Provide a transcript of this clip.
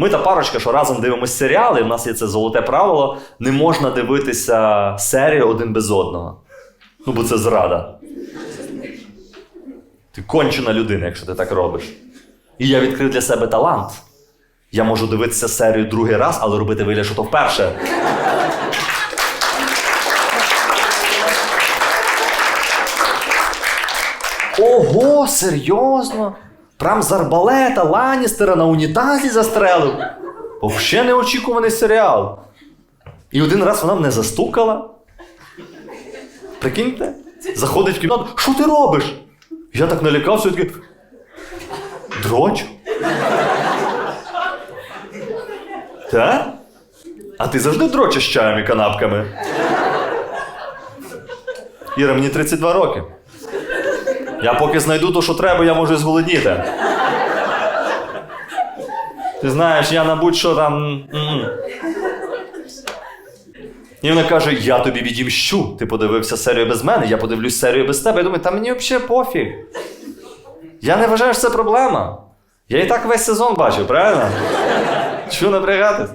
Ми та парочка, що разом дивимося серіали, і в нас є це золоте правило: не можна дивитися серію один без одного. Ну, бо це зрада. Ти кончена людина, якщо ти так робиш. І я відкрив для себе талант. Я можу дивитися серію другий раз, але робити вигляд, що то вперше. Ого, серйозно? Прям з арбалета Ланністера на унітазі застрелив. Взагалі неочікуваний серіал. І один раз вона мене застукала. Прикиньте? Заходить в кімнату. Що ти робиш? Я так налякався, я такий. Дрочу. Та? А ти завжди дрочиш чаєм і канапками? Іра, мені 32 роки. Я поки знайду то, що треба, я можу зголодніти. Ти знаєш, я на будь-що там. І вона каже: я тобі відімщу. Ти подивився серію без мене, я подивлюсь серію без тебе. Я думаю, та мені взагалі пофіг. Я не вважаю, що це проблема. Я і так весь сезон бачив, правильно? Чого напрягатись?